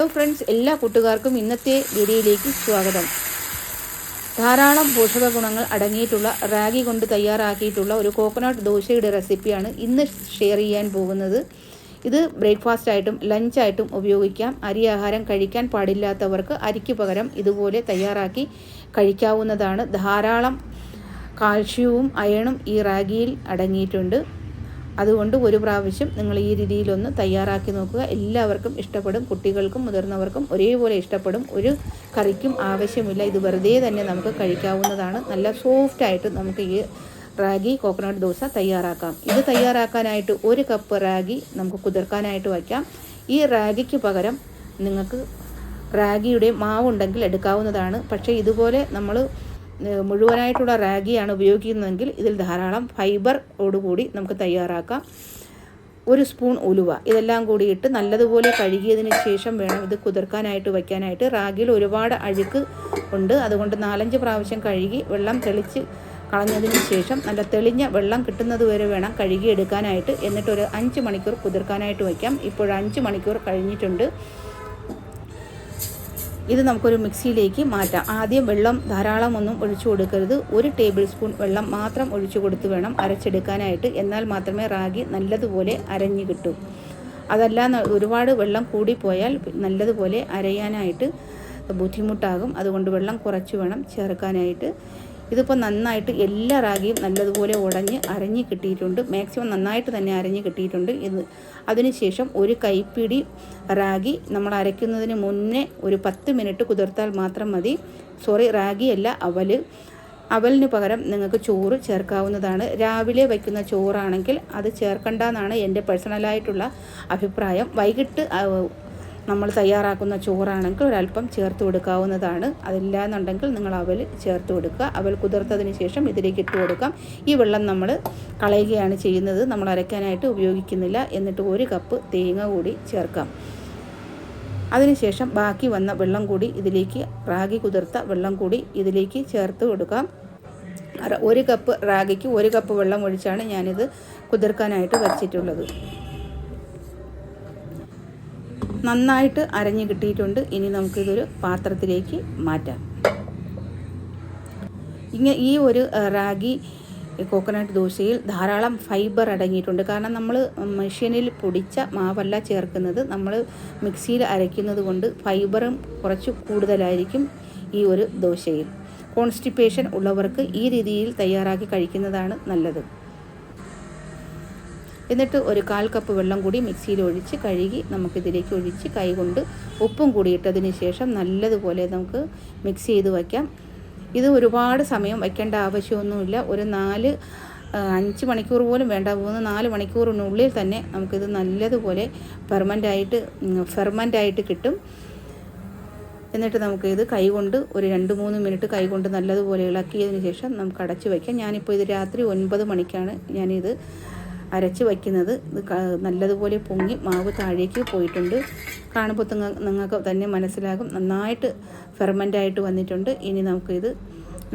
Hello friends എല്ലാ കൂട്ടുകാർക്കും ഇന്നത്തെ വീഡിയോയിലേക്ക് സ്വാഗതം. ധാരാളം പോഷക ഗുണങ്ങൾ അടങ്ങിയിട്ടുള്ള റാഗി കൊണ്ട് തയ്യാറാക്കിയിട്ടുള്ള ഒരു കോക്കനട്ട് ദോശയുടെ റെസിപ്പിയാണ് ഇന്ന് ഷെയർ ചെയ്യാൻ പോകുന്നത്. ഇത് ബ്രേക്ക്ഫാസ്റ്റ് ആയിട്ടും ലഞ്ചായിട്ടും ഉപയോഗിക്കാം. അരി ആഹാരം കഴിക്കാൻ പാടില്ലാത്തവർക്ക് അരിക്ക് പകരം ഇതുപോലെ തയ്യാറാക്കി കഴിക്കാവുന്നതാണ്. ധാരാളം കാൽഷ്യവും അയണും ഈ റാഗിയിൽ അടങ്ങിയിട്ടുണ്ട്. അതുകൊണ്ട് ഒരു പ്രാവശ്യം നിങ്ങൾ ഈ രീതിയിലൊന്ന് തയ്യാറാക്കി നോക്കുക. എല്ലാവർക്കും ഇഷ്ടപ്പെടും. കുട്ടികൾക്കും മുതിർന്നവർക്കും ഒരേപോലെ ഇഷ്ടപ്പെടും. ഒരു കറിക്കും ആവശ്യമില്ല. ഇത് വെറുതെ തന്നെ നമുക്ക് കഴിക്കാവുന്നതാണ്. നല്ല സോഫ്റ്റായിട്ട് നമുക്ക് ഈ റാഗി കോക്കനട്ട് ദോശ തയ്യാറാക്കാം. ഇത് തയ്യാറാക്കാനായിട്ട് ഒരു കപ്പ് റാഗി നമുക്ക് കുതിർക്കാനായിട്ട് വയ്ക്കാം. ഈ റാഗിക്ക് പകരം നിങ്ങൾക്ക് റാഗിയുടെ മാവുണ്ടെങ്കിൽ എടുക്കാവുന്നതാണ്. പക്ഷേ ഇതുപോലെ നമ്മൾ മുഴുവനായിട്ടുള്ള റാഗിയാണ് ഉപയോഗിക്കുന്നതെങ്കിൽ ഇതിൽ ധാരാളം ഫൈബർ ഓടുകൂടി നമുക്ക് തയ്യാറാക്കാം. ഒരു സ്പൂൺ ഉലുവ. ഇതെല്ലാം കൂടി ഇട്ട് നല്ലതുപോലെ കഴുകിയതിന് ശേഷം വേണം ഇത് കുതിർക്കാനായിട്ട് വയ്ക്കാനായിട്ട്. റാഗിയിൽ ഒരുപാട് അഴുക്ക് ഉണ്ട്. അതുകൊണ്ട് നാലഞ്ച് പ്രാവശ്യം കഴുകി വെള്ളം തെളിച്ച് കളഞ്ഞതിന് ശേഷം നല്ല തെളിഞ്ഞ വെള്ളം കിട്ടുന്നത് വരെ വേണം കഴുകിയെടുക്കാനായിട്ട്. എന്നിട്ടൊരു അഞ്ച് മണിക്കൂർ കുതിർക്കാനായിട്ട് വയ്ക്കാം. ഇപ്പോൾ അഞ്ച് മണിക്കൂർ കഴിഞ്ഞിട്ടുണ്ട്. ഇത് നമുക്കൊരു മിക്സിയിലേക്ക് മാറ്റാം. ആദ്യം വെള്ളം ധാരാളം ഒന്നും ഒഴിച്ചു കൊടുക്കരുത്. ഒരു ടേബിൾ സ്പൂൺ വെള്ളം മാത്രം ഒഴിച്ചു കൊടുത്ത് വേണം അരച്ചെടുക്കാനായിട്ട്. എന്നാൽ മാത്രമേ റാഗി നല്ലതുപോലെ അരഞ്ഞു കിട്ടൂ. അതല്ല ഒരുപാട് വെള്ളം കൂടിപ്പോയാൽ നല്ലതുപോലെ അരയാനായിട്ട് ബുദ്ധിമുട്ടാകും. അതുകൊണ്ട് വെള്ളം കുറച്ച് വേണം ചേർക്കാനായിട്ട്. ഇതിപ്പോൾ നന്നായിട്ട് എല്ലാ റാഗിയും നല്ലതുപോലെ ഉടഞ്ഞ് അരഞ്ഞ് കിട്ടിയിട്ടുണ്ട്. മാക്സിമം നന്നായിട്ട് തന്നെ അരഞ്ഞ് കിട്ടിയിട്ടുണ്ട്. ഇത് അതിനുശേഷം ഒരു കൈപ്പിടി റാഗി നമ്മൾ അരയ്ക്കുന്നതിന് മുന്നേ ഒരു പത്ത് മിനിറ്റ് കുതിർത്താൽ മാത്രം മതി. സോറി റാഗി അല്ല അവൽ അവലിന് പകരം നിങ്ങൾക്ക് ചോറ് ചേർക്കാവുന്നതാണ്. രാവിലെ വയ്ക്കുന്ന ചോറാണെങ്കിൽ അത് ചേർക്കണ്ടെന്നാണ് എന്റെ പേഴ്സണലായിട്ടുള്ള അഭിപ്രായം. വൈകിട്ട് നമ്മൾ തയ്യാറാക്കുന്ന ചോറാണെങ്കിൽ ഒരല്പം ചേർത്ത് കൊടുക്കാവുന്നതാണ്. അതില്ല എന്നുണ്ടെങ്കിൽ നിങ്ങൾ അവൽ ചേർത്ത് കൊടുക്കുക. അവൽ കുതിർത്തതിന് ശേഷം ഇതിലേക്ക് ഇട്ട് കൊടുക്കാം. ഈ വെള്ളം നമ്മൾ കളയുകയാണ് ചെയ്യുന്നത്. നമ്മൾ അരയ്ക്കാനായിട്ട് ഉപയോഗിക്കുന്നില്ല. എന്നിട്ട് ഒരു കപ്പ് തേങ്ങ കൂടി ചേർക്കാം. അതിനുശേഷം ബാക്കി വന്ന വെള്ളം കൂടി ഇതിലേക്ക് റാഗി കുതിർത്ത വെള്ളം കൂടി ഇതിലേക്ക് ചേർത്ത് കൊടുക്കാം. ഒരു കപ്പ് റാഗിക്ക് ഒരു കപ്പ് വെള്ളം ഒഴിച്ചാണ് ഞാനിത് കുതിർക്കാനായിട്ട് വച്ചിട്ടുള്ളത് നന്നായിട്ട് അരഞ്ഞു കിട്ടിയിട്ടുണ്ട്. ഇനി നമുക്കിതൊരു പാത്രത്തിലേക്ക് മാറ്റാം. ഇങ്ങനെ ഈ ഒരു റാഗി കോക്കനട്ട് ദോശയിൽ ധാരാളം ഫൈബർ അടങ്ങിയിട്ടുണ്ട്. കാരണം നമ്മൾ മെഷീനിൽ പൊടിച്ച മാവല്ല ചേർക്കുന്നത്. നമ്മൾ മിക്സിയിൽ അരയ്ക്കുന്നത് കൊണ്ട് ഫൈബറും കുറച്ച് കൂടുതലായിരിക്കും ഈ ഒരു ദോശയിൽ. കോൺസ്റ്റിപ്പേഷൻ ഉള്ളവർക്ക് ഈ രീതിയിൽ തയ്യാറാക്കി കഴിക്കുന്നതാണ് നല്ലത്. എന്നിട്ട് ഒരു കാൽ കപ്പ് വെള്ളം കൂടി മിക്സിയിൽ ഒഴിച്ച് കഴുകി നമുക്കിതിലേക്ക് ഒഴിച്ച് കൈകൊണ്ട് ഉപ്പും കൂടി ഇട്ടതിന് ശേഷം നല്ലതുപോലെ നമുക്ക് മിക്സ് ചെയ്ത് വയ്ക്കാം. ഇത് ഒരുപാട് സമയം വയ്ക്കേണ്ട ആവശ്യമൊന്നുമില്ല. ഒരു നാല് അഞ്ച് മണിക്കൂർ പോലും വേണ്ട. മൂന്ന് നാല് മണിക്കൂറിനുള്ളിൽ തന്നെ നമുക്കിത് നല്ലതുപോലെ പെർമന്റായിട്ട് ഫെർമന്റായിട്ട് കിട്ടും. എന്നിട്ട് നമുക്ക് ഇത് കൈകൊണ്ട് ഒരു രണ്ട് മൂന്ന് മിനിറ്റ് കൈകൊണ്ട് നല്ലതുപോലെ ഇളക്കിയതിന് ശേഷം നമുക്ക് അടച്ച് വയ്ക്കാം. ഞാനിപ്പോൾ ഇത് രാത്രി ഒൻപത് മണിക്കാണ് ഞാനിത് അരച്ച് വയ്ക്കുന്നത്. നല്ലതുപോലെ പൊങ്ങി മാവ് താഴേക്ക് പോയിട്ടുണ്ട്. കാണുമ്പോൾ നിങ്ങൾക്ക് തന്നെ മനസ്സിലാകും. നന്നായിട്ട് ഫെർമന്റായിട്ട് വന്നിട്ടുണ്ട്. ഇനി നമുക്കിത്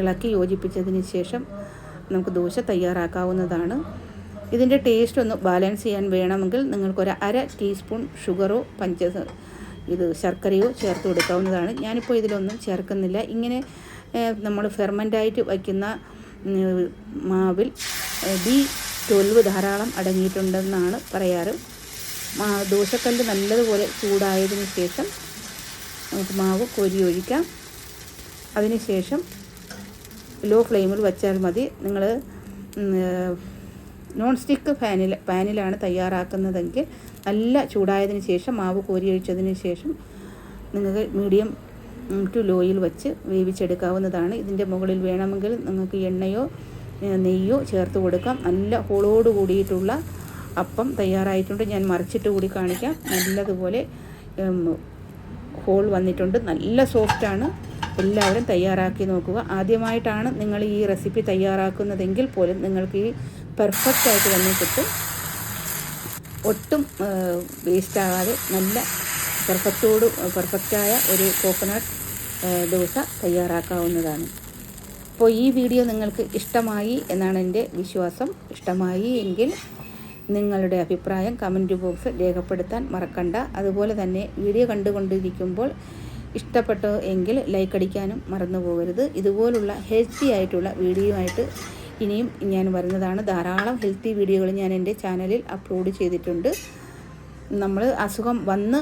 ഇളക്കി യോജിപ്പിച്ചതിന് ശേഷം നമുക്ക് ദോശ തയ്യാറാക്കാവുന്നതാണ്. ഇതിന്റെ ടേസ്റ്റ് ഒന്ന് ബാലൻസ് ചെയ്യാൻ വേണമെങ്കിൽ നിങ്ങൾക്കൊരു അര ടീസ്പൂൺ ഷുഗറോ പഞ്ച ഇത് ശർക്കരയോ ചേർത്ത് കൊടുക്കാവുന്നതാണ്. ഞാനിപ്പോൾ ഇതിലൊന്നും ചേർക്കുന്നില്ല. ഇങ്ങനെ നമ്മൾ ഫെർമന്റായിട്ട് വയ്ക്കുന്ന മാവിൽ ബി ട്വൽവ് ധാരാളം അടങ്ങിയിട്ടുണ്ടെന്നാണ് പറയാറ്. ദോശക്കല്ല് നല്ലതുപോലെ ചൂടായതിന് ശേഷം നമുക്ക് മാവ് കോരി ഒഴിക്കാം അതിനുശേഷം ലോ ഫ്ലെയിമിൽ വച്ചാൽ മതി. നിങ്ങൾ നോൺ സ്റ്റിക്ക് പാനിൽ പാനിലാണ് തയ്യാറാക്കുന്നതെങ്കിൽ നല്ല ചൂടായതിന് ശേഷം മാവ് കോരി ഒഴിച്ചതിന് ശേഷം നിങ്ങൾക്ക് മീഡിയം ടു ലോയിൽ വച്ച് വേവിച്ചെടുക്കാവുന്നതാണ്. ഇതിന്റെ മുകളിൽ വേണമെങ്കിൽ നിങ്ങൾക്ക് എണ്ണയോ നെയ്യോ ചേർത്ത് കൊടുക്കാം. നല്ല ഹോളോട് കൂടിയിട്ടുള്ള അപ്പം തയ്യാറായിട്ടുണ്ട്. ഞാൻ മറിച്ചിട്ട് കൂടി കാണിക്കാം. നല്ലതുപോലെ ഹോൾ വന്നിട്ടുണ്ട്. നല്ല സോഫ്റ്റാണ് എല്ലാവരും തയ്യാറാക്കി നോക്കുക. ആദ്യമായിട്ടാണ് നിങ്ങൾ ഈ റെസിപ്പി തയ്യാറാക്കുന്നതെങ്കിൽ പോലും നിങ്ങൾക്ക് ഈ പെർഫെക്റ്റ് ആയിട്ട് തന്നെ കിട്ടും. ഒട്ടും വേസ്റ്റ് ആകാതെ നല്ല പെർഫെക്റ്റോട് പെർഫെക്റ്റായ ഒരു കോക്കനട്ട് ദോശ തയ്യാറാക്കാവുന്നതാണ്. അപ്പോൾ ഈ വീഡിയോ നിങ്ങൾക്ക് ഇഷ്ടമായി എന്നാണ് എന്റെ വിശ്വാസം. ഇഷ്ടമായി എങ്കിൽ നിങ്ങളുടെ അഭിപ്രായം കമന്റ് ബോക്സിൽ രേഖപ്പെടുത്താൻ മറക്കണ്ട. അതുപോലെ തന്നെ വീഡിയോ കണ്ടുകൊണ്ടിരിക്കുമ്പോൾ ഇഷ്ടപ്പെട്ടു എങ്കിൽ ലൈക്ക് അടിക്കാനും മറന്നു പോകരുത്. ഇതുപോലുള്ള ഹെൽത്തി ആയിട്ടുള്ള വീഡിയോ ആയിട്ട് ഇനിയും ഞാൻ വരുന്നതാണ്. ധാരാളം ഹെൽത്തി വീഡിയോകൾ ഞാൻ എന്റെ ചാനലിൽ അപ്ലോഡ് ചെയ്തിട്ടുണ്ട്. നമ്മൾ അസുഖം വന്ന്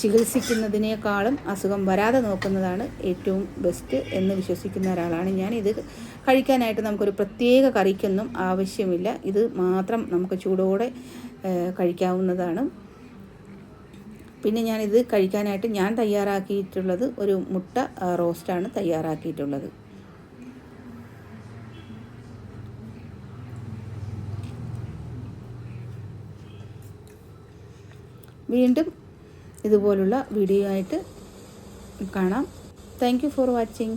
ചികിത്സിക്കുന്നതിനേക്കാളും അസുഖം വരാതെ നോക്കുന്നതാണ് ഏറ്റവും ബെസ്റ്റ് എന്ന് വിശ്വസിക്കുന്ന ഒരാളാണ് ഞാൻ ഇത് കഴിക്കാനായിട്ട് നമുക്കൊരു പ്രത്യേക കറിക്കൊന്നും ആവശ്യമില്ല. ഇത് മാത്രം നമുക്ക് ചൂടോടെ കഴിക്കാവുന്നതാണ്. പിന്നെ ഞാനിത് കഴിക്കാനായിട്ട് ഞാൻ തയ്യാറാക്കിയിട്ടുള്ളത് ഒരു മുട്ട റോസ്റ്റാണ് തയ്യാറാക്കിയിട്ടുള്ളത്. വീണ്ടും ഇതുപോലുള്ള വീഡിയോ ആയിട്ട് കാണാം. Thank for watching